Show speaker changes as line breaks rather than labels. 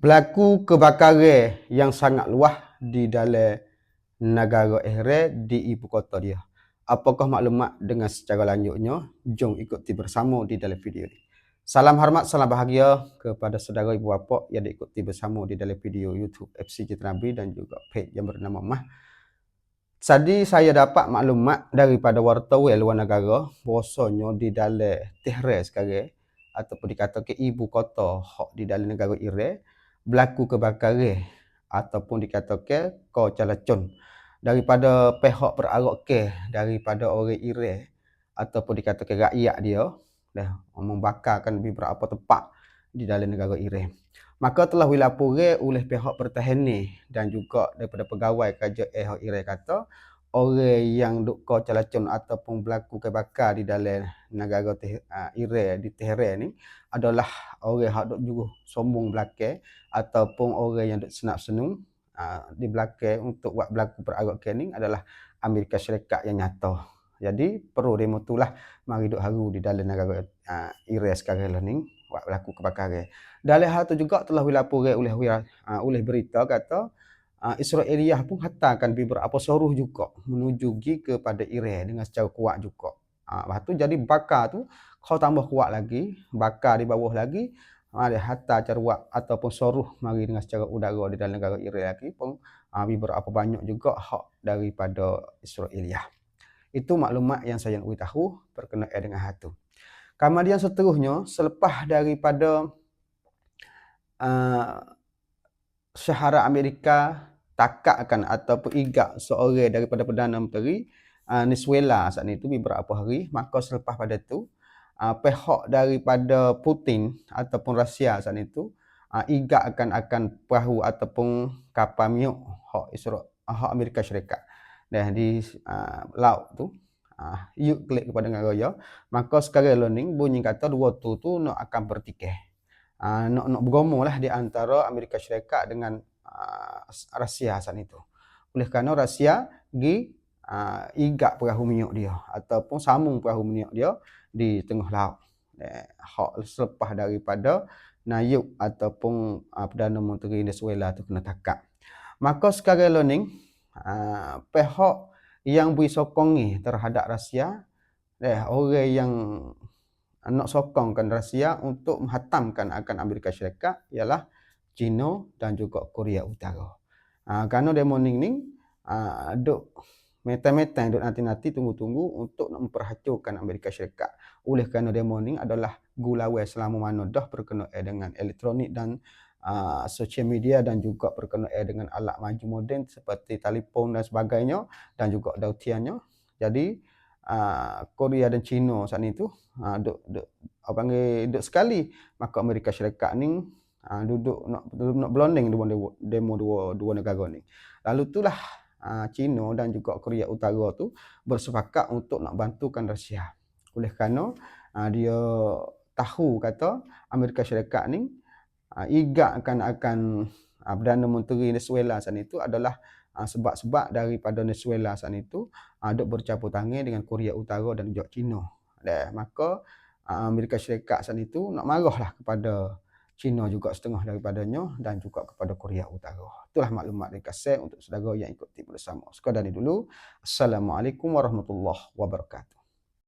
berlaku kebakaran yang sangat luas di dalam negara Iran di ibu kota dia. Apakah maklumat dengan secara lanjutnya? Jom ikuti bersama di dalam video ini. Salam hormat, salam bahagia kepada saudara ibu bapa yang diikuti bersama di dalam video YouTube FC Citra Nabi dan juga page yang bernama Mah. Tadi saya dapat maklumat daripada wartawan luar negara bahawasanya di dalam Tehran sekarang ataupun dikatakan ibu kota di dalam negara Iran berlaku kebakaran ataupun dikatakan kau calacun daripada pihak perarak ke daripada orang Iran ataupun dikatakan rakyat dia dah membakarkan beberapa tempat di dalam negara Iran. Maka telah dilaporkan oleh pihak pertahanan dan juga daripada pegawai kerajaan Iran kata orang yang duk kau calacun ataupun berlaku kebakar di dalam negara uh, Iran di Tehran ni adalah orang yang duk juga sombong belakang ataupun orang yang duk senap senung uh, di belakang untuk buat berlaku peragak kening adalah Amerika Syarikat yang nyata. Jadi perlu demo itulah mari duk haru di dalam negara uh, Iran sekarang lah ni buat berlaku kebakaran. Dalam hal tu juga telah dilaporkan oleh uh, oleh berita kata uh, Israeliah pun hantarkan beberapa suruh juga menuju kepada Iran dengan secara kuat juga. Uh, lepas tu jadi bakar tu kau tambah kuat lagi, bakar di bawah lagi, ada hatta carwak ataupun soruh mari dengan secara udara di dalam negara Iran lagi pun uh, beberapa banyak juga hak daripada Israeliah. Itu maklumat yang saya nak tahu berkenaan dengan hal itu. Kemudian seterusnya, selepas daripada uh, syahara Amerika takakkan ataupun igak seorang daripada Perdana Menteri uh, Venezuela saat itu beberapa hari, maka selepas pada itu, uh, pihak daripada Putin ataupun Rusia saat itu uh, igak akan akan perahu ataupun kapal miuk hak Israel hak Amerika Syarikat. Dan di uh, laut tu uh, yuk klik kepada negara maka sekarang learning bunyi kata dua tu tu nak akan bertikai uh, nak nak bergomo lah di antara Amerika Syarikat dengan uh, Rusia saat itu oleh kerana Rusia gi uh, igak perahu minyak dia ataupun sambung perahu minyak dia di tengah laut. Eh, hak selepas daripada Nayub ataupun uh, Perdana Menteri Venezuela tu kena takak. Maka sekarang learning uh, pihak yang beri sokongi terhadap Rusia eh, orang yang nak sokongkan Rusia untuk menghatamkan akan Amerika Syarikat ialah China dan juga Korea Utara. Uh, kerana demo ni uh, duk Meta-meta yang nanti-nanti tunggu-tunggu untuk nak memperhatikan Amerika Syarikat. Oleh kerana demo ni adalah gulawai selama mana dah berkenaan dengan elektronik dan uh, social media dan juga berkenaan dengan alat maju moden seperti telefon dan sebagainya dan juga dautiannya. Jadi uh, Korea dan China saat itu uh, duk, duk, apa panggil, duk sekali maka Amerika Syarikat ni uh, duduk nak, duduk nak blonding demo, demo dua, dua negara ni. Lalu itulah Ah, China dan juga Korea Utara tu bersepakat untuk nak bantukan Rusia. Oleh kerana ah, dia tahu kata Amerika Syarikat ni ah, igak akan akan Perdana Menteri Venezuela sana itu adalah sebab-sebab daripada Venezuela sana itu ada bercampur tangan dengan Korea Utara dan juga China. Dan maka Amerika Syarikat sana itu nak marahlah kepada China juga setengah daripadanya dan juga kepada Korea Utara. Itulah maklumat dari kasih untuk saudara yang ikuti bersama. Sekadar ini dulu. Assalamualaikum warahmatullahi wabarakatuh.